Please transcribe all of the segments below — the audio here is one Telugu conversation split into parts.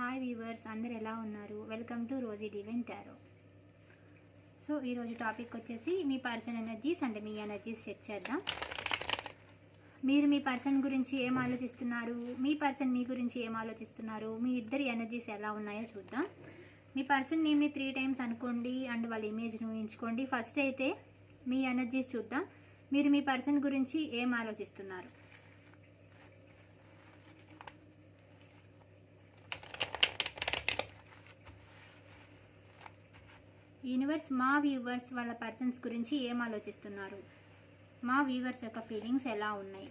హాయ్ వ్యూవర్స్ అందరు ఎలా ఉన్నారు? Welcome to Rosy Divine Tarot so ఈరోజు టాపిక్ వచ్చేసి మీ పర్సన్ ఎనర్జీస్ అంటే మీ ఎనర్జీస్ చెక్ చేద్దాం. మీరు మీ పర్సన్ గురించి ఏం ఆలోచిస్తున్నారు? మీ పర్సన్ మీ గురించి ఏం ఆలోచిస్తున్నారు? మీ ఇద్దరి ఎనర్జీస్ ఎలా ఉన్నాయో చూద్దాం. మీ పర్సన్ నేమ్ని త్రీ టైమ్స్ అనుకోండి అండ్ వాళ్ళ ఇమేజ్ను ఊహించుకోండి. ఫస్ట్ అయితే మీ ఎనర్జీస్ చూద్దాం. మీరు మీ పర్సన్ గురించి ఏం ఆలోచిస్తున్నారు? యూనివర్స్ మా వ్యూవర్స్ వాళ్ళ పర్సన్స్ గురించి ఏం ఆలోచిస్తున్నారు? మా వ్యూవర్స్ యొక్క ఫీలింగ్స్ ఎలా ఉన్నాయి?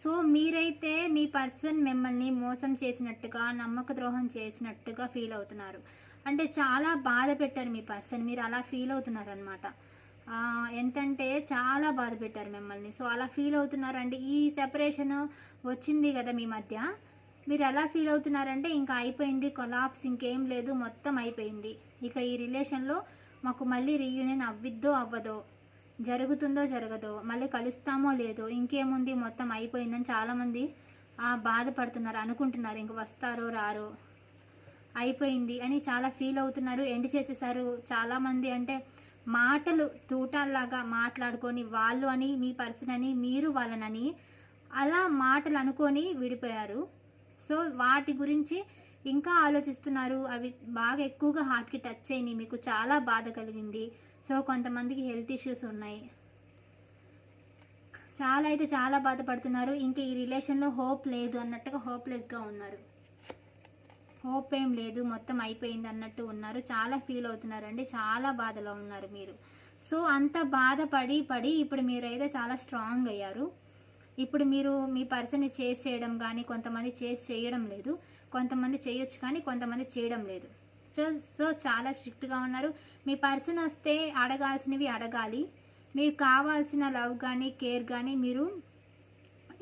సో మీరైతే మీ పర్సన్ మిమ్మల్ని మోసం చేసినట్టుగా నమ్మక ద్రోహం చేసినట్టుగా ఫీల్ అవుతున్నారు. అంటే చాలా బాధ పెట్టారు మీ పర్సన్. మీరు అలా ఫీల్ అవుతున్నారనమాట ఎంతంటే చాలా బాధ పెట్టారు మిమ్మల్ని. సో అలా ఫీల్ అవుతున్నారంటే ఈ సెపరేషన్ వచ్చింది కదా మీ మధ్య. మీరు ఎలా ఫీల్ అవుతున్నారంటే ఇంకా అయిపోయింది కొలాప్స్ ఇంకేం లేదు మొత్తం అయిపోయింది. ఇక ఈ రిలేషన్లో మాకు మళ్ళీ రీయూనియన్ అవ్విద్దో అవ్వదో జరుగుతుందో జరగదో మళ్ళీ కలుస్తామో లేదో ఇంకేముంది మొత్తం అయిపోయిందని చాలామంది ఆ, బాధపడుతున్నారు అనుకుంటున్నారు. ఇంక వస్తారో రారో అయిపోయింది అని చాలా ఫీల్ అవుతున్నారు ఎండ్ చేసేసారు. చాలామంది అంటే మాటలు తూటాల్లాగా మాట్లాడుకొని వాళ్ళు అని మీ పర్సన్ అని మీరు వాళ్ళనని అలా మాటలు అనుకొని విడిపోయారు. సో వాటి గురించి ఇంకా ఆలోచిస్తున్నారు. అవి బాగా ఎక్కువగా హార్ట్కి టచ్ అయినాయి. మీకు చాలా బాధ కలిగింది. సో కొంతమందికి హెల్త్ ఇష్యూస్ ఉన్నాయి. చాలా అయితే చాలా బాధపడుతున్నారు. ఇంకా ఈ రిలేషన్లో హోప్ లేదు అన్నట్టుగా హోప్లెస్గా ఉన్నారు. హోప్ ఏం లేదు. మొత్తం అయిపోయింది అన్నట్టు ఉన్నారు. చాలా ఫీల్ అవుతున్నారండి. చాలా బాధలో ఉన్నారు మీరు. సో అంత బాధపడి పడి ఇప్పుడు మీరైతే చాలా స్ట్రాంగ్ అయ్యారు. ఇప్పుడు మీరు మీ పర్సన్ని చేజ్ చేయడం కానీ కొంతమంది చేజ్ చేయడం లేదు. కొంతమంది చేయొచ్చు కానీ కొంతమంది చేయడం లేదు. సో సో చాలా స్ట్రిక్ట్గా ఉన్నారు. మీ పర్సన్ వస్తే అడగాల్సినవి అడగాలి. మీకు కావాల్సిన లవ్ కానీ కేర్ కానీ మీరు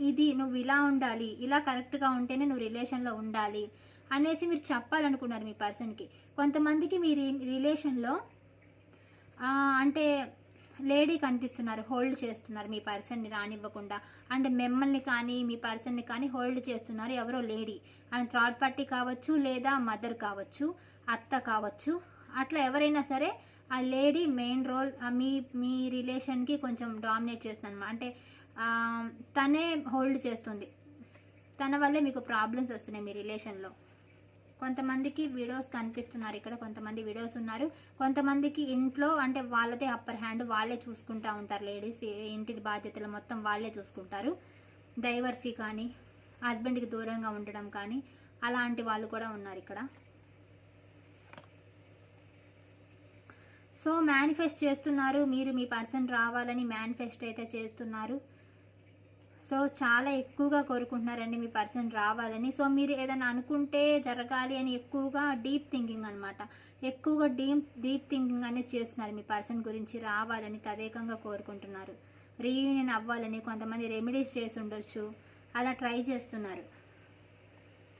ఇది నువ్వు ఇలా ఉండాలి ఇలా కరెక్ట్గా ఉంటేనే నువ్వు రిలేషన్లో ఉండాలి అనేసి మీరు చెప్పాలనుకున్నారు మీ పర్సన్కి కొంతమందికి మీ రి- రిలేషన్లో అంటే లేడీ కనిపిస్తున్నారు హోల్డ్ చేస్తున్నారు. మీ పర్సన్ని రానివ్వకుండా. అండ్ మిమ్మల్ని కానీ మీ పర్సన్ని కానీ హోల్డ్ చేస్తున్నారు. ఎవరో లేడీ. అండ్ థర్డ్ పార్టీ కావచ్చు లేదా మదర్ కావచ్చు అత్త కావచ్చు. అట్లా ఎవరైనా సరే ఆ లేడీ మెయిన్ రోల్ మీ మీ రిలేషన్కి కొంచెం డామినేట్ చేస్తుంది అనమాట అంటే తనే హోల్డ్ చేస్తుంది. తన వల్లే మీకు ప్రాబ్లమ్స్ వస్తున్నాయి మీ రిలేషన్లో. కొంతమందికి వీడియోస్ కనిపిస్తున్నారు. ఇక్కడ కొంతమంది వీడియోస్ ఉన్నారు. కొంతమందికి ఇంట్లో అంటే వాళ్ళదే అప్పర్ హ్యాండ్ వాళ్ళే చూసుకుంటా ఉంటారు. లేడీస్ ఇంటి బాధ్యతలు మొత్తం వాళ్ళే చూసుకుంటారు. డైవర్సీ కానీ హస్బెండ్కి దూరంగా ఉండడం కానీ అలాంటి వాళ్ళు కూడా ఉన్నారు ఇక్కడ. సో మేనిఫెస్ట్ చేస్తున్నారు. మీరు మీ పర్సన్ రావాలని మేనిఫెస్ట్ అయితే చేస్తున్నారు. సో చాలా ఎక్కువగా కోరుకుంటున్నారండి మీ పర్సన్ రావాలని. సో మీరు ఏదైనా అనుకుంటే జరగాలి అని ఎక్కువగా డీప్ థింకింగ్ అనమాట ఎక్కువగా డీప్ డీప్ థింకింగ్ అనేది చేస్తున్నారు మీ పర్సన్ గురించి రావాలని తదేకంగా కోరుకుంటున్నారు. రీయూనియన్ అవ్వాలని కొంతమంది రెమెడీస్ చేసి ఉండొచ్చు. అలా ట్రై చేస్తున్నారు.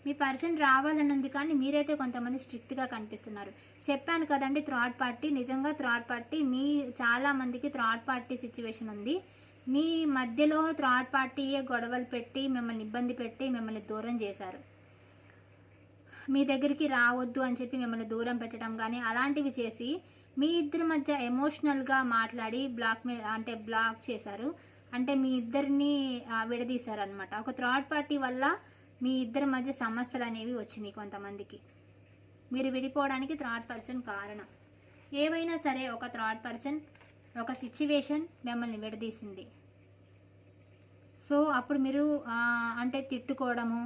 మీ పర్సన్ రావాలని ఉంది కానీ మీరైతే కొంతమంది స్ట్రిక్ట్గా కనిపిస్తున్నారు. చెప్పాను కదండి థర్డ్ పార్టీ. నిజంగా థర్డ్ పార్టీ మీ చాలామందికి థ్రాడ్ థర్డ్ పార్టీ సిచ్యువేషన్ ఉంది. మీ మధ్యలో థర్డ్ పార్టీయే గొడవలు పెట్టి మిమ్మల్ని ఇబ్బంది పెట్టి మిమ్మల్ని దూరం చేశారు. మీ దగ్గరికి రావద్దు అని చెప్పి మిమ్మల్ని దూరం పెట్టడం కానీ అలాంటివి చేసి మీ ఇద్దరి మధ్య ఎమోషనల్గా మాట్లాడి బ్లాక్ మీద అంటే బ్లాక్ చేశారు. అంటే మీ ఇద్దరిని ఆ, విడదీశారు అనమాట ఒక థర్డ్ పార్టీ వల్ల మీ ఇద్దరి మధ్య సమస్యలు అనేవి వచ్చినాయి కొంతమందికి. మీరు విడిపోవడానికి థర్డ్ పర్సన్ కారణం. ఏవైనా సరే ఒక థర్డ్ పర్సన్ ఒక సిచ్యువేషన్ మిమ్మల్ని విడదీసింది. సో అప్పుడు మీరు అంటే తిట్టుకోవడము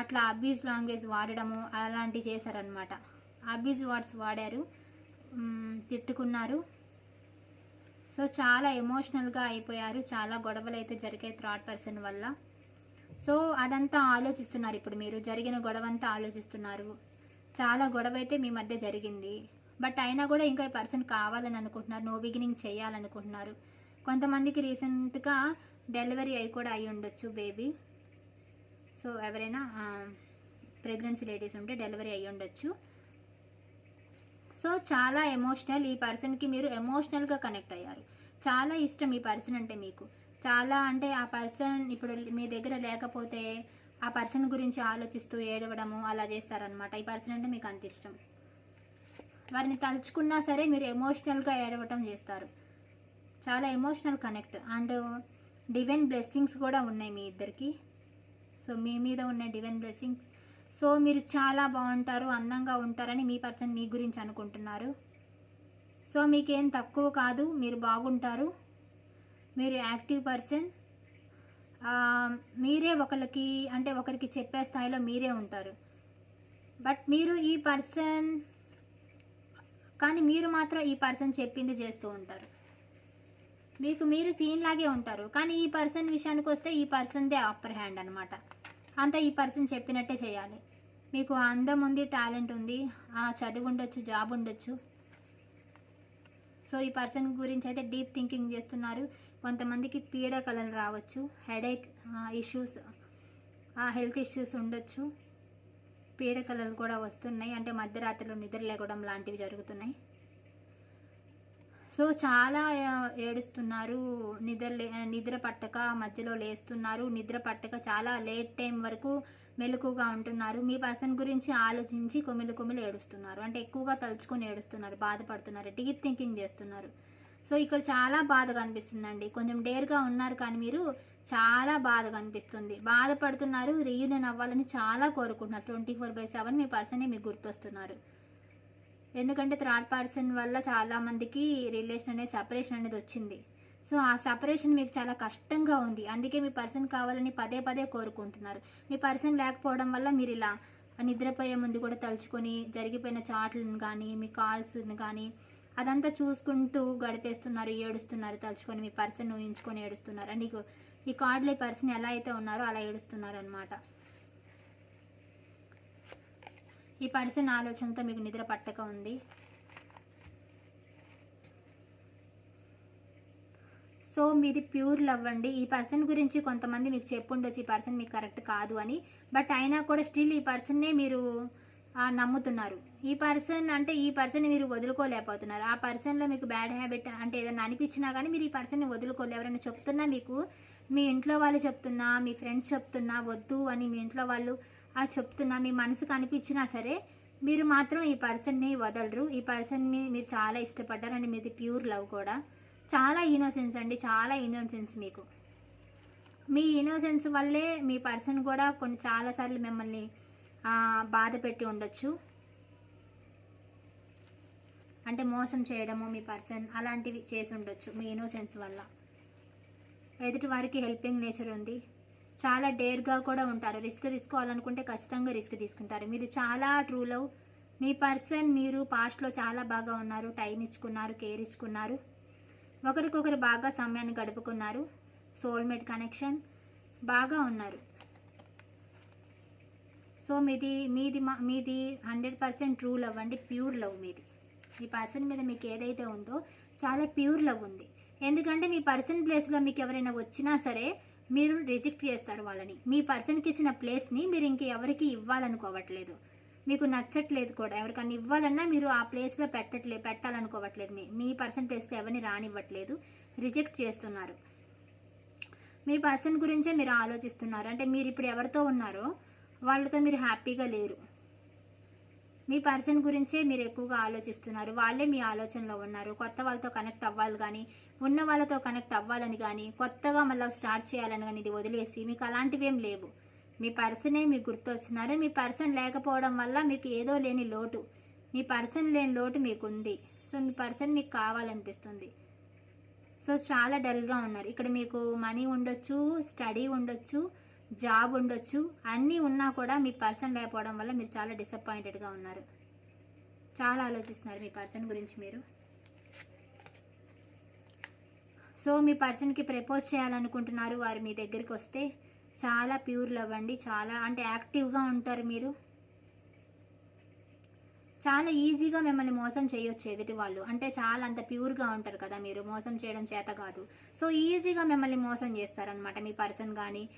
అట్లా అబ్యూస్ లాంగ్వేజ్ వాడడము అలాంటివి చేశారనమాట అబ్యూస్ వర్డ్స్ వాడారు తిట్టుకున్నారు. సో చాలా ఎమోషనల్గా అయిపోయారు చాలా గొడవలు అయితే జరిగాయి థర్డ్ పర్సన్ వల్ల. సో అదంతా ఆలోచిస్తున్నారు ఇప్పుడు మీరు జరిగిన గొడవ అంతా ఆలోచిస్తున్నారు. చాలా గొడవ అయితే మీ మధ్య జరిగింది. బట్ అయినా కూడా ఇంకా పర్సన్ కావాలని అనుకుంటున్నారు నో బిగినింగ్ చేయాలనుకుంటున్నారు. కొంతమందికి రీసెంట్గా డెలివరీ అయి కూడా అయి ఉండొచ్చు బేబీ. సో ఎవరైనా ప్రెగ్నెన్సీ లేడీస్ ఉంటే డెలివరీ అయి ఉండొచ్చు. సో చాలా ఎమోషనల్ ఈ పర్సన్కి మీరు ఎమోషనల్గా కనెక్ట్ అయ్యారు. చాలా ఇష్టం ఈ పర్సన్ అంటే మీకు. చాలా అంటే ఆ పర్సన్ ఇప్పుడు మీ దగ్గర లేకపోతే ఆ పర్సన్ గురించి ఆలోచిస్తూ ఏడవడము అలా చేస్తారనమాట ఈ పర్సన్ అంటే మీకు అంత ఇష్టం. వారిని తలుచుకున్నా సరే మీరు ఎమోషనల్గా ఏడవటం చేస్తారు. చాలా emotional connect. And divine blessings కూడా ఉన్నాయి మీ ఇద్దరికి. సో మీ మీద ఉన్న డివైన్ బ్లెస్సింగ్స్. సో మీరు చాలా బాగుంటారు అందంగా ఉంటారని మీ పర్సన్ మీ గురించి అనుకుంటున్నారు. సో మీకేం తక్కువ కాదు మీరు బాగుంటారు. మీరు యాక్టివ్ పర్సన్. మీరే ఒకరికి అంటే ఒకరికి చెప్పే స్థాయిలో మీరే ఉంటారు. బట్ మీరు ఈ పర్సన్ కానీ మీరు మాత్రం ఈ పర్సన్ చెప్పింది చేస్తూ ఉంటారు. మీకు మీరు క్లీన్ లాగే ఉంటారు. కానీ ఈ పర్సన్ విషయానికి వస్తే ఈ పర్సన్దే అప్పర్ హ్యాండ్ అనమాట అంతా ఈ పర్సన్ చెప్పినట్టే చేయాలి. మీకు అందం ఉంది టాలెంట్ ఉంది ఆ చదువు ఉండొచ్చు జాబ్ ఉండొచ్చు. సో ఈ పర్సన్ గురించి అయితే డీప్ థింకింగ్ చేస్తున్నారు. కొంతమందికి పీడకలను రావచ్చు హెడేక్ ఇష్యూస్ హెల్త్ ఇష్యూస్ ఉండొచ్చు. పీడకలలు కూడా వస్తున్నాయి. అంటే మధ్యరాత్రిలో నిద్ర లేకడం లాంటివి జరుగుతున్నాయి. సో చాలా ఏడుస్తున్నారు. నిద్ర లే నిద్ర పట్టక మధ్యలో లేస్తున్నారు. నిద్ర పట్టక చాలా లేట్ టైం వరకు మెలకుగా ఉంటున్నారు. మీ పర్సన్ గురించి ఆలోచించి కొమిలి కొమిలి ఏడుస్తున్నారు. అంటే ఎక్కువగా తలుచుకొని ఏడుస్తున్నారు బాధపడుతున్నారు డీప్ థింకింగ్ చేస్తున్నారు. సో ఇక్కడ చాలా బాధగా అనిపిస్తుందండి. కొంచెం డేర్గా ఉన్నారు కానీ మీరు చాలా బాధగా అనిపిస్తుంది. బాధపడుతున్నారు రీయూనియన్ అవ్వాలని చాలా కోరుకుంటున్నారు. ట్వంటీ ఫోర్ బై సెవెన్ మీ పర్సనే మీకు గుర్తొస్తున్నారు. ఎందుకంటే థర్డ్ పర్సన్ వల్ల చాలామందికి రిలేషన్ అనేది సపరేషన్ అనేది వచ్చింది. సో ఆ సపరేషన్ మీకు చాలా కష్టంగా ఉంది. అందుకే మీ పర్సన్ కావాలని పదే పదే కోరుకుంటున్నారు. మీ పర్సన్ లేకపోవడం వల్ల మీరు ఇలా నిద్రపోయే ముందు కూడా తలుచుకొని జరిగిపోయిన చాట్లను కానీ మీ కాల్స్ని కానీ అదంతా చూసుకుంటూ గడిపేస్తున్నారు ఏడుస్తున్నారు తలుచుకొని మీ పర్సన్ ఊహించుకొని ఏడుస్తున్నారు. అండ్ ఈ కార్డులో ఈ పర్సన్ ఎలా అయితే ఉన్నారో అలా ఏడుస్తున్నారు అనమాట ఈ పర్సన్ ఆలోచనతో మీకు నిద్ర పట్టక ఉంది. సో మీది ప్యూర్ లవ్ అండి. ఈ పర్సన్ గురించి కొంతమంది మీకు చెప్పుండొచ్చు ఈ పర్సన్ మీకు కరెక్ట్ కాదు అని. బట్ అయినా కూడా స్టిల్ ఈ పర్సన్నే మీరు నమ్ముతున్నారు. ఈ పర్సన్ అంటే ఈ పర్సన్ మీరు వదులుకోలేకపోతున్నారు. ఆ పర్సన్లో మీకు బ్యాడ్ హ్యాబిట్ అంటే ఏదైనా అనిపించినా కానీ మీరు ఈ పర్సన్ని వదులుకోలేరు. ఎవరైనా చెప్తున్నా మీకు మీ ఇంట్లో వాళ్ళు చెప్తున్నా మీ ఫ్రెండ్స్ చెప్తున్నా వద్దు అని మీ ఇంట్లో వాళ్ళు ఆ చెప్తున్నా మీ మనసుకు అనిపించినా సరే మీరు మాత్రం ఈ పర్సన్ని వదలరు. ఈ పర్సన్ని మీరు చాలా ఇష్టపడ్డారు అండ్ మీది ప్యూర్ లవ్ కూడా. చాలా ఇన్నోసెన్స్ అండి. చాలా ఇన్నోసెన్స్ మీకు. మీ ఇన్నోసెన్స్ వల్లే మీ పర్సన్ కూడా కొన్ని చాలాసార్లు మిమ్మల్ని బాధ పెట్టి ఉండొచ్చు. అంటే మోసం చేయడము మీ పర్సన్ అలాంటివి చేసి ఉండొచ్చు మీ ఇన్నోసెన్స్ వల్ల. ఎదుటి వారికి హెల్పింగ్ నేచర్ ఉంది. చాలా డేర్గా కూడా ఉంటారు. రిస్క్ తీసుకోవాలనుకుంటే ఖచ్చితంగా రిస్క్ తీసుకుంటారు. మీరు చాలా ట్రూ లవ్. మీ పర్సన్ మీరు పాస్ట్లో చాలా బాగా ఉన్నారు. టైం ఇచ్చుకున్నారు కేర్ ఇచ్చుకున్నారు. ఒకరికొకరు బాగా సమయాన్ని గడుపుకున్నారు. సోల్మేట్ కనెక్షన్ బాగా ఉన్నారు. సో మీది మీది మా- మీది హండ్రెడ్ పర్సెంట్ ట్రూ లవ్ అండి. ప్యూర్ లవ్ మీది. మీ పర్సన్ మీద మీకు ఏదైతే ఉందో చాలా ప్యూర్ లవ్ ఉంది. ఎందుకంటే మీ పర్సన్ ప్లేస్లో మీకు ఎవరైనా వచ్చినా సరే మీరు రిజెక్ట్ చేస్తారు వాళ్ళని. మీ పర్సన్కి ఇచ్చిన ప్లేస్ని మీరు ఇంకెవరికి ఇవ్వాలనుకోవట్లేదు. మీకు నచ్చట్లేదు కూడా. ఎవరికన్నా ఇవ్వాలన్నా మీరు ఆ ప్లేస్లో పెట్టట్లే పెట్టాలనుకోవట్లేదు. మీ మీ పర్సన్ ప్లేస్లో ఎవరిని రానివ్వట్లేదు. రిజెక్ట్ చేస్తున్నారు. మీ పర్సన్ గురించే మీరు ఆలోచిస్తున్నారు. అంటే మీరు ఇప్పుడు ఎవరితో ఉన్నారో వాళ్ళతో మీరు హ్యాపీగా లేరు. మీ పర్సన్ గురించే మీరు ఎక్కువగా ఆలోచిస్తున్నారు. వాళ్ళే మీ ఆలోచనలో ఉన్నారు. కొత్త వాళ్ళతో కనెక్ట్ అవ్వాలి కానీ ఉన్న వాళ్ళతో కనెక్ట్ అవ్వాలని కానీ కొత్తగా మళ్ళీ స్టార్ట్ చేయాలని కానీ ఇది వదిలేసి మీకు అలాంటివి ఏం లేవు. మీ పర్సనే మీకు గుర్తొస్తున్నారు. మీ పర్సన్ లేకపోవడం వల్ల మీకు ఏదో లేని లోటు. మీ పర్సన్ లేని లోటు మీకు ఉంది సో మీ పర్సన్ మీకు కావాలనిపిస్తుంది. సో చాలా డల్గా ఉన్నారు. ఇక్కడ మీకు మనీ ఉండొచ్చు స్టడీ ఉండొచ్చు జాబ్ ఉండొచ్చు అన్నీ ఉన్నా కూడా మీ పర్సన్ లేకపోవడం వల్ల మీరు చాలా డిసప్పాయింటెడ్గా ఉన్నారు. చాలా ఆలోచిస్తున్నారు మీ పర్సన్ గురించి మీరు. సో మీ పర్సన్కి ప్రపోజ్ చేయాలనుకుంటున్నారు వారు మీ దగ్గరికి వస్తే చాలా ప్యూర్ లవ్ అండి. చాలా అంటే యాక్టివ్గా ఉంటారు మీరు. చాలా ఈజీగా మిమ్మల్ని మోసం చేయొచ్చు ఎదుటి వాళ్ళు. అంటే చాలా అంత ప్యూర్గా ఉంటారు కదా మీరు. మోసం చేయడం చేత కాదు. సో ఈజీగా మిమ్మల్ని మోసం చేస్తారనమాట మీ పర్సన్ కానీ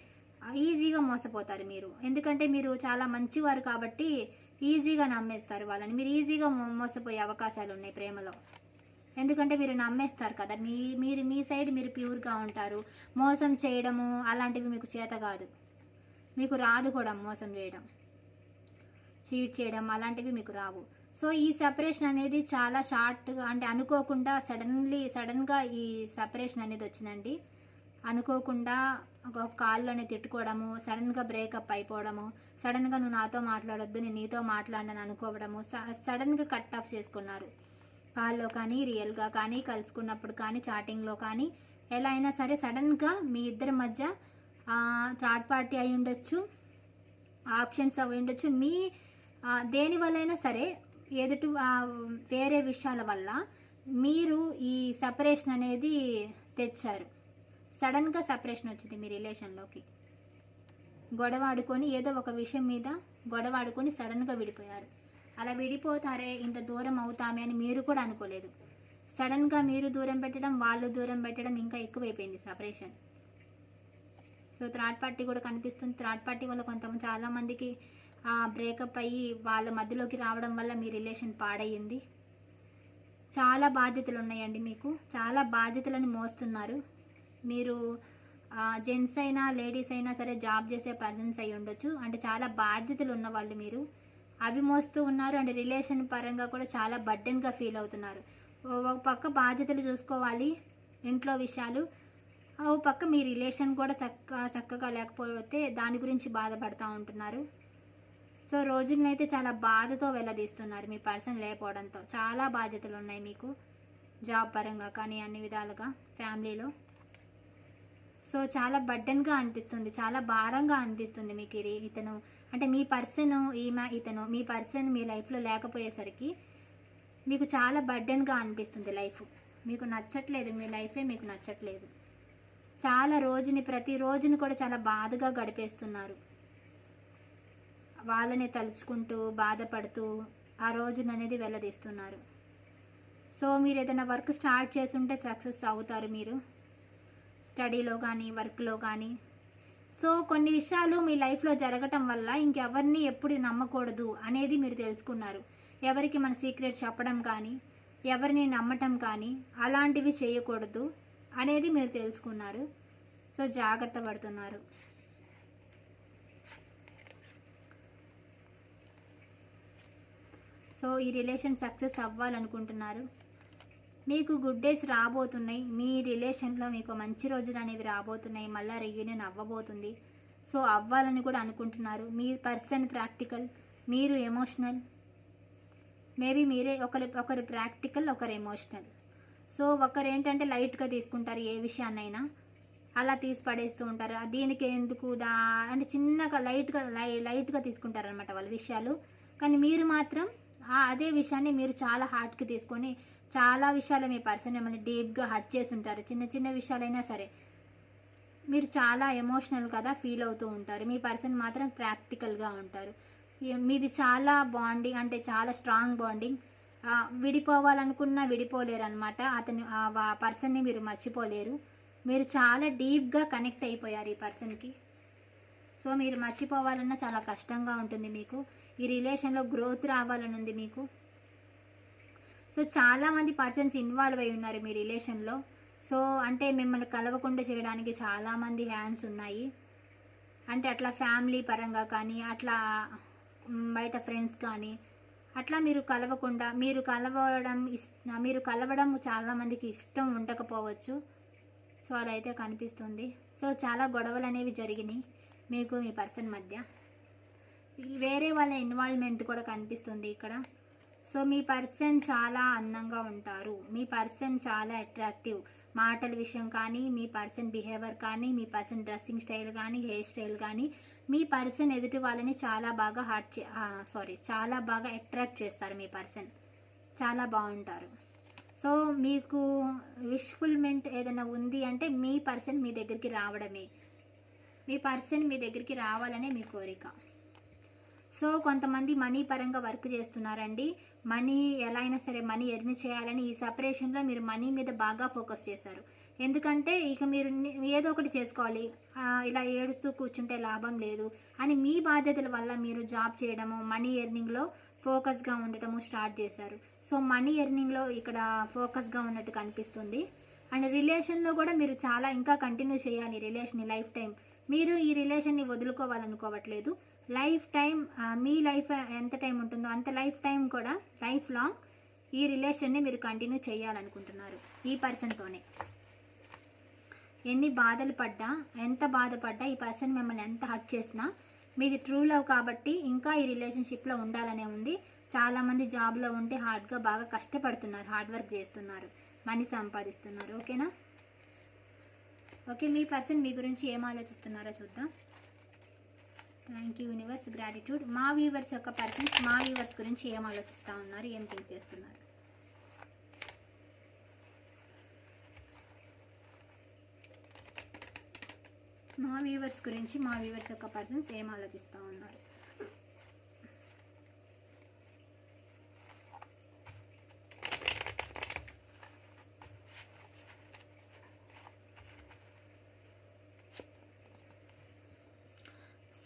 ఈజీగా మోసపోతారు మీరు. ఎందుకంటే మీరు చాలా మంచివారు కాబట్టి ఈజీగా నమ్మేస్తారు వాళ్ళని. మీరు ఈజీగా మోసపోయే అవకాశాలు ఉన్నాయి ప్రేమలో. ఎందుకంటే మీరు నమ్మేస్తారు కదా. మీ మీరు మీ సైడ్ మీరు ప్యూర్గా ఉంటారు. మోసం చేయడము అలాంటివి మీకు చేత కాదు. మీకు రాదు కూడా మోసం చేయడం. చీట్ చేయడం అలాంటివి మీకు రావు. సో ఈ సపరేషన్ అనేది చాలా షార్ట్గా అంటే అనుకోకుండా సడన్లీ సడన్గా ఈ సపరేషన్ అనేది వచ్చిందండి. అనుకోకుండా ఒక కాల్లోనే తిట్టుకోవడము సడన్గా బ్రేకప్ అయిపోవడము సడన్గా నువ్వు నాతో మాట్లాడొద్దు నేను నీతో మాట్లాడను అనుకోవడము స- సడన్గా కట్ ఆఫ్ చేసుకున్నారు. కాల్లో కానీ రియల్గా కానీ కలుసుకున్నప్పుడు కానీ చాటింగ్లో కానీ ఎలా అయినా సరే సడన్గా మీ ఇద్దరి మధ్య థర్డ్ పార్టీ అయి ఉండొచ్చు ఆప్షన్స్ అవి ఉండొచ్చు. మీ ఆ, దేని వల్లైనా సరే ఎదుటి వేరే విషయాల వల్ల మీరు ఈ సపరేషన్ అనేది తెచ్చారు. సడన్గా సపరేషన్ వచ్చింది మీ రిలేషన్లోకి. గొడవ ఆడుకొని ఏదో ఒక విషయం మీద గొడవ ఆడుకొని సడన్గా విడిపోయారు. అలా విడిపోతారే ఇంత దూరం అవుతామే అని మీరు కూడా అనుకోలేదు. సడన్గా మీరు దూరం పెట్టడం వాళ్ళు దూరం పెట్టడం ఇంకా ఎక్కువైపోయింది సపరేషన్. సో థర్డ్ పార్టీ కూడా కనిపిస్తుంది. థర్డ్ పార్టీ వల్ల కొంతమంది చాలామందికి బ్రేకప్ అయ్యి వాళ్ళ మధ్యలోకి రావడం వల్ల మీ రిలేషన్ పాడయ్యింది. చాలా బాధ్యతలు ఉన్నాయండి మీకు. చాలా బాధ్యతలను మోస్తున్నారు. మీరు జెంట్స్ అయినా లేడీస్ అయినా సరే జాబ్ చేసే పర్సన్స్ అయి ఉండొచ్చు. అంటే చాలా బాధ్యతలు ఉన్న వాళ్ళు మీరు. అవి మోస్తూ ఉన్నారు అండ్ రిలేషన్ పరంగా కూడా చాలా బర్డెన్గా ఫీల్ అవుతున్నారు. ఒక పక్క బాధ్యతలు చూసుకోవాలి ఇంట్లో విషయాలు. ఓ పక్క మీ రిలేషన్ కూడా చక్క చక్కగా లేకపోతే దాని గురించి బాధపడుతూ ఉంటున్నారు. సో రోజులనైతే చాలా బాధతో వెళ్ళదీస్తున్నారు మీ పర్సన్ లేకపోవడంతో. చాలా బాధ్యతలు ఉన్నాయి మీకు జాబ్ పరంగా కానీ అన్ని విధాలుగా ఫ్యామిలీలో సో చాలా బడ్డన్గా అనిపిస్తుంది చాలా భారంగా అనిపిస్తుంది మీకు ఇది ఇతను. అంటే మీ పర్సన్ ఈమె ఇతను మీ పర్సన్ మీ లైఫ్లో లేకపోయేసరికి మీకు చాలా బర్డెన్గా అనిపిస్తుంది లైఫ్ మీకు నచ్చట్లేదు మీ లైఫే మీకు నచ్చట్లేదు. చాలా రోజుని ప్రతి రోజుని కూడా చాలా బాధగా గడిపేస్తున్నారు. వాళ్ళని తలుచుకుంటూ బాధపడుతూ ఆ రోజున అనేది వెళ్ళదీస్తున్నారు సో మీరు ఏదైనా వర్క్ స్టార్ట్ చేస్తుంటే సక్సెస్ అవుతారు మీరు? స్టడీలో కానీ వర్క్లో కానీ. సో కొన్ని విషయాలు మీ లైఫ్లో జరగటం వల్ల ఇంకెవరిని ఎప్పుడు నమ్మకూడదు అనేది మీరు తెలుసుకున్నారు. ఎవరికి మన సీక్రెట్ చెప్పడం కానీ ఎవరిని నమ్మటం కానీ అలాంటివి చేయకూడదు అనేది మీరు తెలుసుకున్నారు. సో జాగ్రత్త పడుతున్నారు. సో ఈ రిలేషన్ సక్సెస్ అవ్వాలనుకుంటున్నారు. మీకు గుడ్ డేస్ రాబోతున్నాయి. మీ రిలేషన్లో మీకు మంచి రోజులు అనేవి రాబోతున్నాయి. మళ్ళీ రీయూనియన్ అవ్వబోతుంది. సో అవ్వాలని కూడా అనుకుంటున్నారు. మీ పర్సన్ ప్రాక్టికల్ మీరు ఎమోషనల్ మేబీ మీరే ఒకరి ఒకరు ప్రాక్టికల్ ఒకరు ఎమోషనల్ సో ఒకరు ఏంటంటే లైట్గా తీసుకుంటారు ఏ విషయాన్నైనా. అలా తీసి పడేస్తూ ఉంటారు. దీనికి ఎందుకు దా అంటే చిన్నగా లైట్గా లై లైట్గా తీసుకుంటారు అనమాట వాళ్ళ విషయాలు. కానీ మీరు మాత్రం అదే విషయాన్ని మీరు చాలా హార్ట్కి తీసుకొని చాలా విషయాలు మీ పర్సన్ మిమ్మల్ని డీప్గా హర్ట్ చేస్తుంటారు. చిన్న చిన్న విషయాలైనా సరే మీరు చాలా ఎమోషనల్ కదా ఫీల్ అవుతూ ఉంటారు. మీ పర్సన్ మాత్రం ప్రాక్టికల్గా ఉంటారు. మీది చాలా బాండింగ్ అంటే చాలా స్ట్రాంగ్ బాండింగ్. విడిపోవాలనుకున్నా విడిపోలేరు అనమాట అతని ఆ పర్సన్ని మీరు మర్చిపోలేరు. మీరు చాలా డీప్గా కనెక్ట్ అయిపోయారు ఈ పర్సన్కి. సో మీరు మర్చిపోవాలన్నా చాలా కష్టంగా ఉంటుంది మీకు. ఈ రిలేషన్లో గ్రోత్ రావాలని ఉంది మీకు. సో చాలామంది పర్సన్స్ ఇన్వాల్వ్ అయి ఉన్నారు మీ రిలేషన్లో సో అంటే మిమ్మల్ని కలవకుండా చేయడానికి చాలామంది హ్యాండ్స్ ఉన్నాయి. అంటే అట్లా ఫ్యామిలీ పరంగా కానీ అట్లా బయట ఫ్రెండ్స్ కానీ అట్లా మీరు కలవకుండా మీరు కలవడం ఇస్ మీరు కలవడం చాలామందికి ఇష్టం ఉండకపోవచ్చు. సో అలా అయితే కనిపిస్తుంది. సో చాలా గొడవలు అనేవి జరిగినాయి మీకు మీ పర్సన్ మధ్య. వేరే వాళ్ళ ఇన్వాల్వ్మెంట్ కూడా కనిపిస్తుంది ఇక్కడ. సో మీ పర్సన్ చాలా అందంగా ఉంటారు. మీ పర్సన్ చాలా అట్రాక్టివ్ మాటల విషయం కానీ మీ పర్సన్ బిహేవియర్ కానీ మీ పర్సన్ డ్రెస్సింగ్ స్టైల్ కానీ హెయిర్ స్టైల్ కానీ మీ పర్సన్ ఎదుటి వాళ్ళని చాలా బాగా హార్ట్ చే సారీ చాలా బాగా అట్రాక్ట్ చేస్తారు మీ పర్సన్. చాలా బాగుంటారు. సో మీకు విష్ఫుల్మెంట్ ఏదైనా ఉంది అంటే మీ పర్సన్ మీ దగ్గరికి రావడమే. మీ పర్సన్ మీ దగ్గరికి రావాలనే మీ కోరిక. సో కొంతమంది మనీ పరంగా వర్క్ చేస్తున్నారండి. మనీ ఎలా అయినా సరే మనీ ఎర్న్ చేయాలని ఈ సపరేషన్లో మీరు మనీ మీద బాగా ఫోకస్ చేశారు. ఎందుకంటే ఇక మీరు ఏదో ఒకటి చేసుకోవాలి. ఇలా ఏడుస్తూ కూర్చుంటే లాభం లేదు అని మీ బాధ్యతల వల్ల మీరు జాబ్ చేయడము మనీ ఎర్నింగ్లో ఫోకస్గా ఉండటము స్టార్ట్ చేశారు. సో మనీ ఎర్నింగ్లో ఇక్కడ ఫోకస్గా ఉన్నట్టు కనిపిస్తుంది. అండ్ రిలేషన్లో కూడా మీరు చాలా ఇంకా కంటిన్యూ చేయాలి రిలేషన్ లైఫ్ టైం మీరు ఈ రిలేషన్ని వదులుకోవాలనుకోవట్లేదు. లైఫ్ టైం మీ లైఫ్ ఎంత టైం ఉంటుందో అంత లైఫ్ టైం కూడా లైఫ్ లాంగ్ ఈ రిలేషన్ని మీరు కంటిన్యూ చేయాలనుకుంటున్నారు ఈ పర్సన్తోనే. ఎన్ని బాధలు పడ్డా ఎంత బాధపడ్డా ఈ పర్సన్ మిమ్మల్ని ఎంత హర్ట్ చేసినా మీది ట్రూ లవ్ కాబట్టి ఇంకా ఈ రిలేషన్షిప్లో ఉండాలనే ఉంది. చాలామంది జాబ్లో ఉంటే హార్డ్గా బాగా కష్టపడుతున్నారు హార్డ్ వర్క్ చేస్తున్నారు మనీ సంపాదిస్తున్నారు. ఓకేనా? ఓకే మీ పర్సన్ మీ గురించి ఏం ఆలోచిస్తున్నారో చూద్దాం. థ్యాంక్ యూ యూనివర్స్ గ్రాటిట్యూడ్ మా వ్యూవర్స్ యొక్క పర్సన్స్ మా వ్యూవర్స్ గురించి ఏం ఆలోచిస్తూ ఉన్నారు? ఏం థింక్ చేస్తున్నారు? మా వ్యూవర్స్ గురించి మా వ్యూవర్స్ యొక్క పర్సన్స్ ఏం ఆలోచిస్తూ ఉన్నారు?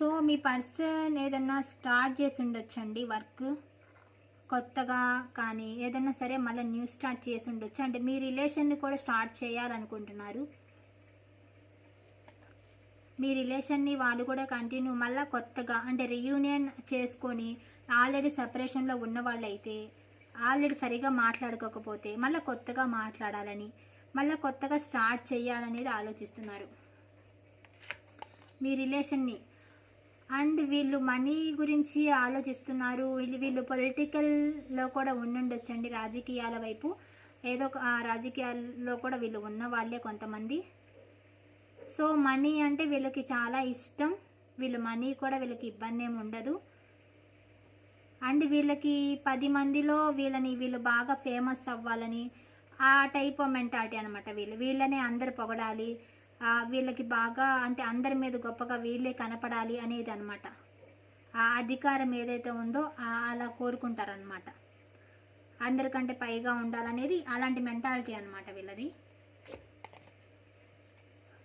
సో మీ పర్సన్ ఏదన్నా స్టార్ట్ చేసి ఉండొచ్చండి వర్క్ కొత్తగా కానీ ఏదన్నా సరే మళ్ళీ న్యూ స్టార్ట్ చేసి ఉండొచ్చు. అంటే మీ రిలేషన్ని కూడా స్టార్ట్ చేయాలనుకుంటున్నారు. మీ రిలేషన్ని వాళ్ళు కూడా కంటిన్యూ మళ్ళీ కొత్తగా అంటే రియూనియన్ చేసుకొని ఆల్రెడీ సపరేషన్లో ఉన్న వాళ్ళైతే ఆల్రెడీ సరిగా మాట్లాడుకోకపోతే మళ్ళీ కొత్తగా మాట్లాడాలని మళ్ళీ కొత్తగా స్టార్ట్ చేయాలనేది ఆలోచిస్తున్నారు. మీ రిలేషన్ని అండ్ వీళ్ళు మనీ గురించి ఆలోచిస్తున్నారు. వీళ్ళు వీళ్ళు పొలిటికల్లో కూడా ఉండుండొచ్చండి రాజకీయాల వైపు. ఏదో ఒక రాజకీయాల్లో కూడా వీళ్ళు ఉన్న వాళ్ళే కొంతమంది. సో మనీ అంటే వీళ్ళకి చాలా ఇష్టం. వీళ్ళు మనీ కూడా వీళ్ళకి ఇబ్బంది ఏమి ఉండదు. అండ్ వీళ్ళకి పది మందిలో వీళ్ళని వీళ్ళు బాగా ఫేమస్ అవ్వాలని ఆ టైప్ ఆఫ్ మెంటాలిటీ అనమాట వీళ్ళు. వీళ్ళనే అందరు పొగడాలి. వీళ్ళకి బాగా అంటే అందరి మీద గొప్పగా వీళ్ళే కనపడాలి అనేది అనమాట ఆ అధికారం ఏదైతే ఉందో అలా కోరుకుంటారనమాట అందరికంటే పైగా ఉండాలనేది అలాంటి మెంటాలిటీ అనమాట వీళ్ళది.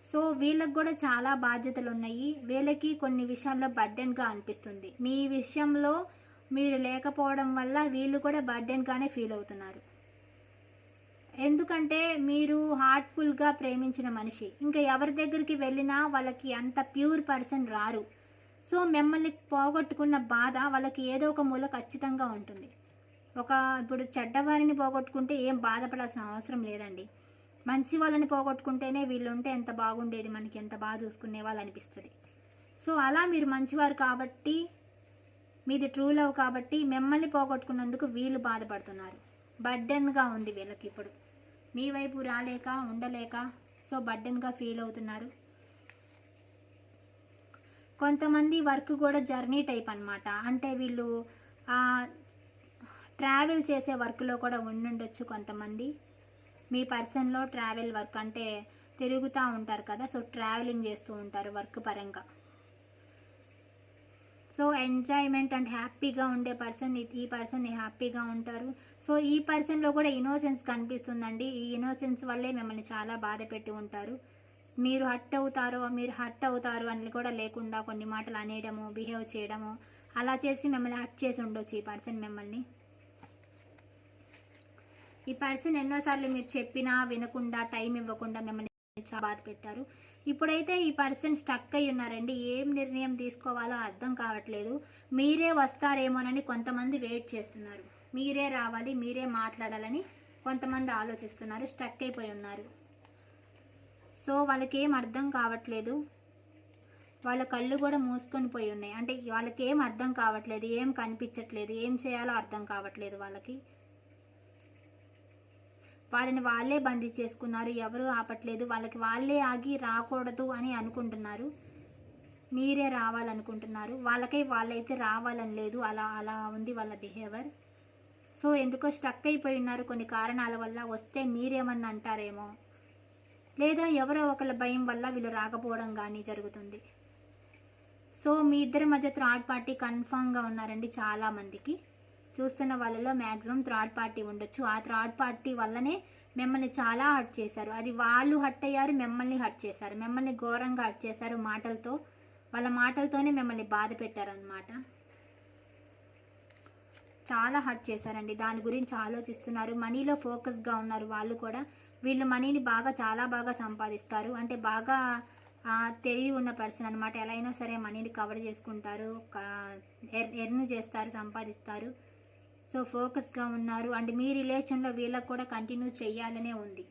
సో వీళ్ళకి కూడా చాలా బాధ్యతలు ఉన్నాయి వీళ్ళకి కొన్ని విషయాల్లో బర్డెన్గా అనిపిస్తుంది. మీ విషయంలో మీరు లేకపోవడం వల్ల వీళ్ళు కూడా బర్డెన్గానే ఫీల్ అవుతున్నారు. ఎందుకంటే మీరు హార్ట్ఫుల్గా ప్రేమించిన మనిషి. ఇంకా ఎవరి దగ్గరికి వెళ్ళినా వాళ్ళకి అంత ప్యూర్ పర్సన్ రారు. సో మిమ్మల్ని పోగొట్టుకున్న బాధ వాళ్ళకి ఏదో ఒక మూల ఖచ్చితంగా ఉంటుంది. ఒక ఇప్పుడు చెడ్డవారిని పోగొట్టుకుంటే ఏం బాధపడాల్సిన అవసరం లేదండి. మంచి వాళ్ళని పోగొట్టుకుంటేనే వీళ్ళు ఉంటే ఎంత బాగుండేది మనకి ఎంత బాగా చూసుకునే వాళ్ళు అనిపిస్తుంది. సో అలా మీరు మంచివారు కాబట్టి మీది ట్రూ లవ్ కాబట్టి మిమ్మల్ని పోగొట్టుకున్నందుకు వీళ్ళు బాధపడుతున్నారు. బర్డెన్గా ఉంది వీళ్ళకి ఇప్పుడు. మీ వైపు రాలేక ఉండలేక సో బర్డెన్గా ఫీల్ అవుతున్నారు. కొంతమంది వర్క్ కూడా జర్నీ టైప్ అనమాట అంటే వీళ్ళు ట్రావెల్ చేసే వర్క్లో కూడా ఉండుండొచ్చు కొంతమంది. మీ పర్సన్లో ట్రావెల్ వర్క్ అంటే తిరుగుతూ ఉంటారు కదా సో ట్రావెలింగ్ చేస్తూ ఉంటారు వర్క్ పరంగా. సో ఎంజాయ్మెంట్ అండ్ హ్యాపీగా ఉండే పర్సన్ ఈ పర్సన్ హ్యాపీగా ఉంటారు. సో ఈ పర్సన్లో కూడా ఇన్నోసెన్స్ కనిపిస్తుందండి. ఈ ఇన్నోసెన్స్ వల్లే మిమ్మల్ని చాలా బాధ పెట్టి ఉంటారు. మీరు హట్ అవుతారో మీరు హట్ అవుతారు అని కూడా లేకుండా కొన్ని మాటలు అనేయడము బిహేవ్ చేయడము అలా చేసి మిమ్మల్ని హట్ చేసి ఉండొచ్చు ఈ పర్సన్ మిమ్మల్ని. ఈ పర్సన్ ఎన్నోసార్లు మీరు చెప్పినా వినకుండా టైం ఇవ్వకుండా మిమ్మల్ని చాలా బాధ పెట్టారు ఇప్పుడైతే ఈ పర్సన్ స్టక్ అయి ఉన్నారండి. ఏం నిర్ణయం తీసుకోవాలో అర్థం కావట్లేదు. మీరే వస్తారేమోనని కొంతమంది వెయిట్ చేస్తున్నారు. మీరే రావాలి మీరే మాట్లాడాలని కొంతమంది ఆలోచిస్తున్నారు. స్టక్ అయిపోయి ఉన్నారు. సో వాళ్ళకి ఏం అర్థం కావట్లేదు. వాళ్ళ కళ్ళు కూడా మూసుకొని పోయి ఉన్నాయి. అంటే వాళ్ళకి ఏం అర్థం కావట్లేదు ఏం కనిపించట్లేదు ఏం చేయాలో అర్థం కావట్లేదు వాళ్ళకి. వాళ్ళని వాళ్ళే బందీ చేసుకున్నారు. ఎవరు ఆపట్లేదు. వాళ్ళకి వాళ్ళే ఆగి రాకూడదు అని అనుకుంటున్నారు. మీరే రావాలనుకుంటున్నారు. వాళ్ళకై వాళ్ళైతే రావాలని లేదు. అలా అలా ఉంది వాళ్ళ బిహేవియర్. సో ఎందుకో స్ట్రక్ అయిపోయి ఉన్నారు. కొన్ని కారణాల వల్ల వస్తే మీరేమన్నా అంటారేమో? లేదా ఎవరో ఒకళ్ళ భయం వల్ల వీళ్ళు రాకపోవడం కానీ జరుగుతుంది. సో మీ ఇద్దరి మధ్య థర్డ్ పార్టీ కన్ఫామ్గా ఉన్నారండి చాలా మందికి చూస్తున్న వాళ్ళలో మ్యాక్సిమం థర్డ్ పార్టీ ఉండొచ్చు. ఆ థర్డ్ పార్టీ వల్లనే మిమ్మల్ని చాలా హర్ట్ చేశారు. అది వాళ్ళు హర్ట్ అయ్యారు మిమ్మల్ని హర్ట్ చేశారు. మిమ్మల్ని ఘోరంగా హర్ట్ చేశారు మాటలతో. వాళ్ళ మాటలతోనే మిమ్మల్ని బాధ పెట్టారనమాట చాలా హర్ట్ చేశారండి. దాని గురించి ఆలోచిస్తున్నారు. మనీలో ఫోకస్గా ఉన్నారు వాళ్ళు కూడా. వీళ్ళు మనీని బాగా చాలా బాగా సంపాదిస్తారు. అంటే బాగా తెలివి ఉన్న పర్సన్ అనమాట ఎలా అయినా సరే మనీని కవర్ చేసుకుంటారు. ఎర్న్ చేస్తారు సంపాదిస్తారు. సో ఫోకస్గా ఉన్నారు. అండ్ మీ రిలేషన్లో వీళ్ళకు కూడా కంటిన్యూ చేయాలనే ఉంది.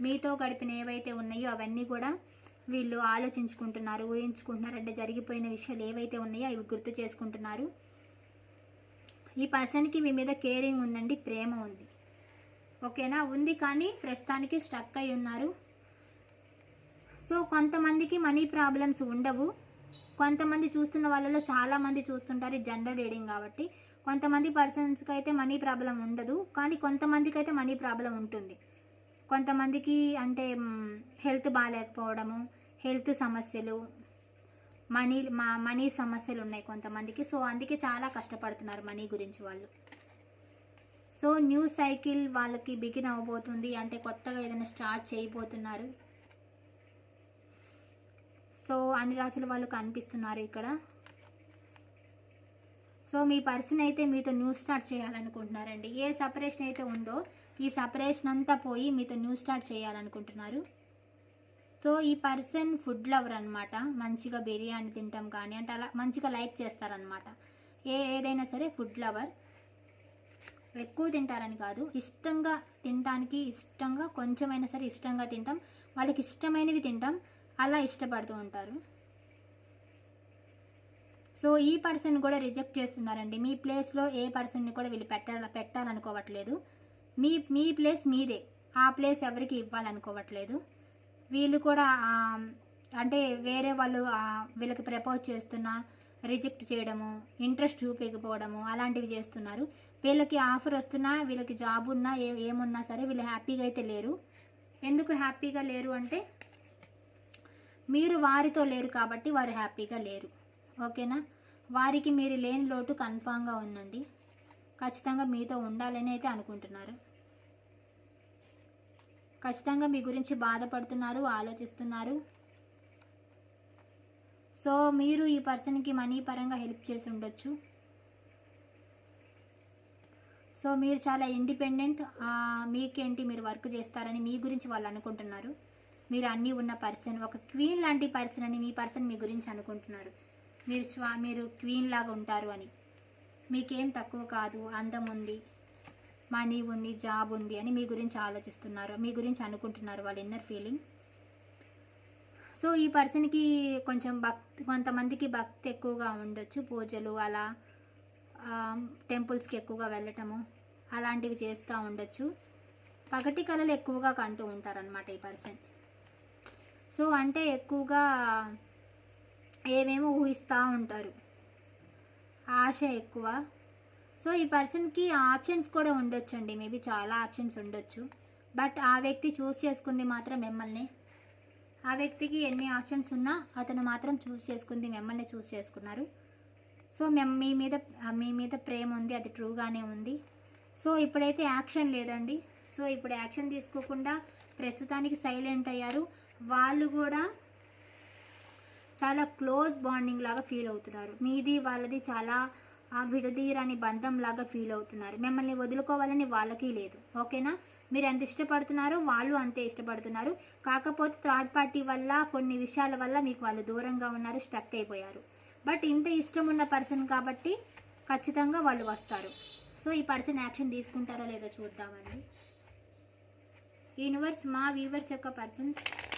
మీతో గడిపిన ఏవైతే ఉన్నాయో అవన్నీ కూడా వీళ్ళు ఆలోచించుకుంటున్నారు ఊహించుకుంటున్నారు. అంటే జరిగిపోయిన విషయాలు ఏవైతే ఉన్నాయో అవి గుర్తు చేసుకుంటున్నారు. ఈ పర్సన్కి మీ మీద కేరింగ్ ఉందండి ప్రేమ ఉంది. ఓకేనా? ఉంది కానీ ప్రస్తుతానికి స్ట్రక్ అయి ఉన్నారు. సో కొంతమందికి మనీ ప్రాబ్లమ్స్ ఉండవు. కొంతమంది చూస్తున్న వాళ్ళలో చాలామంది చూస్తుంటారు జనరల్ రీడింగ్ కాబట్టి. కొంతమంది పర్సన్స్కి అయితే మనీ ప్రాబ్లం ఉండదు. కానీ కొంతమందికి అయితే మనీ ప్రాబ్లం ఉంటుంది. కొంతమందికి అంటే హెల్త్ బాగాలేకపోవడము హెల్త్ సమస్యలు మనీ మా మనీ సమస్యలు ఉన్నాయి కొంతమందికి. సో అందుకే చాలా కష్టపడుతున్నారు మనీ గురించి వాళ్ళు. సో న్యూ సైకిల్ వాళ్ళకి బిగిన్ అవ్వబోతుంది. అంటే కొత్తగా ఏదైనా స్టార్ట్ చేయబోతున్నారు. సో అన్ని రాసుల వాళ్ళు కనిపిస్తున్నారు ఇక్కడ. సో మీ పర్సన్ అయితే మీతో న్యూ స్టార్ట్ చేయాలనుకుంటున్నారండి. ఏ సపరేషన్ అయితే ఉందో ఈ సపరేషన్ అంతా పోయి మీతో న్యూ స్టార్ట్ చేయాలనుకుంటున్నారు. సో ఈ పర్సన్ ఫుడ్ లవర్ అనమాట మంచిగా బిర్యానీ తింటాం కానీ అంటే అలా మంచిగా లైక్ చేస్తారనమాట ఏ ఏదైనా సరే ఫుడ్ లవర్ ఎక్కువ తింటారని కాదు ఇష్టంగా తినడానికి ఇష్టంగా కొంచెమైనా సరే ఇష్టంగా తింటాం వాళ్ళకి ఇష్టమైనవి తింటాం అలా ఇష్టపడుతూ ఉంటారు. సో ఈ పర్సన్ కూడా రిజెక్ట్ చేస్తున్నారండి. మీ ప్లేస్లో ఏ పర్సన్ని కూడా వీళ్ళు పెట్టాల పెట్టాలనుకోవట్లేదు. మీ మీ ప్లేస్ మీదే. ఆ ప్లేస్ ఎవరికి ఇవ్వాలనుకోవట్లేదు. వీళ్ళు కూడా అంటే వేరే వాళ్ళు వీళ్ళకి ప్రపోజ్ చేస్తున్నా రిజెక్ట్ చేయడము ఇంట్రెస్ట్ చూపించకపోవడము అలాంటివి చేస్తున్నారు. వీళ్ళకి ఆఫర్ వస్తున్నా వీళ్ళకి జాబ్ ఉన్నా ఏ ఏమున్నా సరే వీళ్ళు హ్యాపీగా అయితే లేరు. ఎందుకు హ్యాపీగా లేరు అంటే మీరు వారితో లేరు కాబట్టి వారు హ్యాపీగా లేరు. ఓకేనా? వారికి మీరు లేని లోటు కన్ఫామ్గా ఉందండి. ఖచ్చితంగా మీతో ఉండాలని అయితే అనుకుంటున్నారు. ఖచ్చితంగా మీ గురించి బాధపడుతున్నారు ఆలోచిస్తున్నారు. సో మీరు ఈ పర్సన్కి మనీ పరంగా హెల్ప్ చేసి ఉండొచ్చు. సో మీరు చాలా ఇండిపెండెంట్ మీకేంటి మీరు వర్క్ చేస్తారని మీ గురించి వాళ్ళు అనుకుంటున్నారు. మీరు అన్నీ ఉన్న పర్సన్ ఒక క్వీన్ లాంటి పర్సన్ అని మీ పర్సన్ మీ గురించి అనుకుంటున్నారు. మీరు స్వా మీరు క్వీన్ లాగా ఉంటారు అని. మీకేం తక్కువ కాదు అందం ఉంది మనీ ఉంది జాబ్ ఉంది అని మీ గురించి ఆలోచిస్తున్నారు మీ గురించి అనుకుంటున్నారు వాళ్ళ ఇన్నర్ ఫీలింగ్ సో ఈ పర్సన్కి కొంచెం భక్తి కొంతమందికి భక్తి ఎక్కువగా ఉండొచ్చు పూజలు అలా టెంపుల్స్కి ఎక్కువగా వెళ్ళటము అలాంటివి చేస్తూ ఉండొచ్చు. పగటి కళలు ఎక్కువగా కంటూ ఉంటారనమాట ఈ పర్సన్. సో అంటే ఎక్కువగా ఏమేమో ఊహిస్తూ ఉంటారు. ఆశ ఎక్కువ. సో ఈ పర్సన్కి ఆప్షన్స్ కూడా ఉండొచ్చు అండి మేబీ చాలా ఆప్షన్స్ ఉండొచ్చు. బట్ ఆ వ్యక్తి చూస్ చేసుకుంది మాత్రం మిమ్మల్ని. ఆ వ్యక్తికి ఎన్ని ఆప్షన్స్ ఉన్నా అతను మాత్రం చూస్ చేసుకుంది మిమ్మల్ని చూస్ చేసుకున్నారు. సో మెమ్ మీ మీద మీ మీద ప్రేమ ఉంది అది ట్రూగానే ఉంది. సో ఇప్పుడైతే యాక్షన్ లేదండి. సో ఇప్పుడు యాక్షన్ తీసుకోకుండా ప్రస్తుతానికి సైలెంట్ అయ్యారు. వాళ్ళు కూడా చాలా క్లోజ్ బాండింగ్ లాగా ఫీల్ అవుతున్నారు. మీది వాళ్ళది చాలా ఆ, విడదీయరాని బంధం లాగా ఫీల్ అవుతున్నారు. మిమ్మల్ని వదులుకోవాలని వాళ్ళకి లేదు. ఓకేనా? మీరు ఎంత ఇష్టపడుతున్నారో వాళ్ళు అంతే ఇష్టపడుతున్నారు. కాకపోతే థర్డ్ పార్టీ వల్ల కొన్ని విషయాల వల్ల మీకు వాళ్ళు దూరంగా ఉన్నారు స్టక్ అయిపోయారు. బట్ ఇంత ఇష్టం ఉన్న పర్సన్ కాబట్టి ఖచ్చితంగా వాళ్ళు వస్తారు. సో ఈ పర్సన్ యాక్షన్ తీసుకుంటారో లేదో చూద్దామండి. యూనివర్స్ మా వ్యూవర్స్ యొక్క పర్సన్స్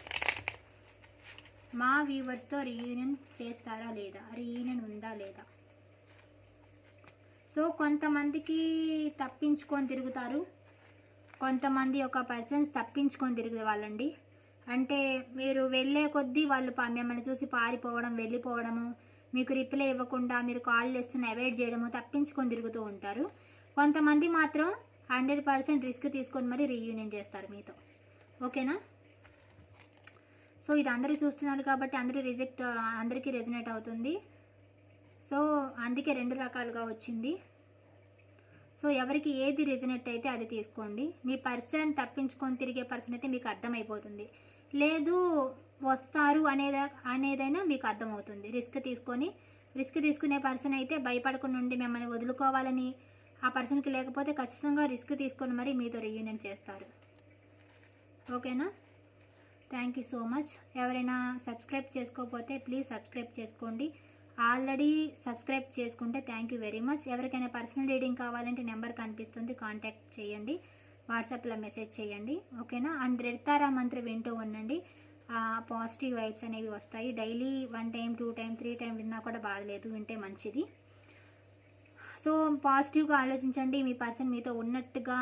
మా వ్యూవర్స్తో రీయూనియన్ చేస్తారా లేదా? రీయూనియన్ ఉందా లేదా? సో కొంతమందికి తప్పించుకొని తిరుగుతారు. కొంతమంది ఒక పర్సన్స్ తప్పించుకొని తిరిగే వాళ్ళండి. అంటే మీరు వెళ్ళే కొద్దీ వాళ్ళు మిమ్మల్ని చూసి పారిపోవడం వెళ్ళిపోవడము మీకు రిప్లై ఇవ్వకుండా మీరు కాల్ చేస్తున్న అవాయిడ్ చేయడము తప్పించుకొని తిరుగుతూ ఉంటారు. కొంతమంది మాత్రం హండ్రెడ్ పర్సెంట్ రిస్క్ తీసుకొని మరి రీయూనియన్ చేస్తారు మీతో. ఓకేనా? సో ఇది అందరూ చూస్తున్నారు కాబట్టి అందరూ రిజెక్ట్ అందరికీ రెజనేట్ అవుతుంది. సో అందుకే రెండు రకాలుగా వచ్చింది. సో ఎవరికి ఏది రెజనేట్ అయితే అది తీసుకోండి. మీ పర్సన్ తప్పించుకొని తిరిగే పర్సన్ అయితే మీకు అర్థమైపోతుంది. లేదు వస్తారు అనేదా అనేదైనా మీకు అర్థమవుతుంది. రిస్క్ తీసుకొని రిస్క్ తీసుకునే పర్సన్ అయితే భయపడకుండా ఉండి మిమ్మల్ని వదులుకోవాలని ఆ పర్సన్కి లేకపోతే ఖచ్చితంగా రిస్క్ తీసుకొని మరీ మీతో రీయూనియన్ చేస్తారు. ఓకేనా? థ్యాంక్ యూ సో మచ్ ఎవరైనా సబ్స్క్రైబ్ చేసుకోకపోతే ప్లీజ్ సబ్స్క్రైబ్ చేసుకోండి. ఆల్రెడీ సబ్స్క్రైబ్ చేసుకుంటే థ్యాంక్ యూ వెరీ మచ్ ఎవరికైనా పర్సనల్ రీడింగ్ కావాలంటే నెంబర్ కనిపిస్తుంది కాంటాక్ట్ చేయండి. వాట్సాప్లో మెసేజ్ చేయండి. ఓకేనా అండ్ రెడ్తారా మంత్ర వింటూ ఉండండి. పాజిటివ్ వైబ్స్ అనేవి వస్తాయి. Daily one time two time three time విన్నా కూడా బాధలేదు వింటే మంచిది. సో పాజిటివ్గా ఆలోచించండి. మీ పర్సన్ మీతో ఉన్నట్టుగా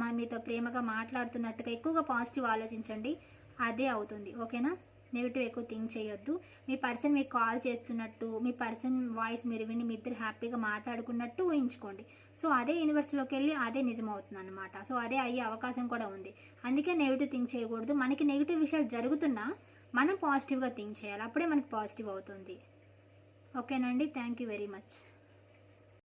మా మీతో ప్రేమగా మాట్లాడుతున్నట్టుగా ఎక్కువగా పాజిటివ్ ఆలోచించండి. అదే అవుతుంది ఓకేనా? నెగిటివ్ ఎక్కువ థింక్ చేయొద్దు. మీ పర్సన్ మీకు కాల్ చేస్తున్నట్టు మీ పర్సన్ వాయిస్ మీరు విని మీ ఇద్దరు హ్యాపీగా మాట్లాడుకున్నట్టు ఊహించుకోండి. సో అదే యూనివర్స్లోకి వెళ్ళి అదే నిజమవుతుంది అనమాట సో అదే అయ్యే అవకాశం కూడా ఉంది. అందుకే నెగిటివ్ థింక్ చేయకూడదు. మనకి నెగిటివ్ విషయాలు జరుగుతున్నా మనం పాజిటివ్గా థింక్ చేయాలి. అప్పుడే మనకి పాజిటివ్ అవుతుంది. ఓకేనండి? Thank you very much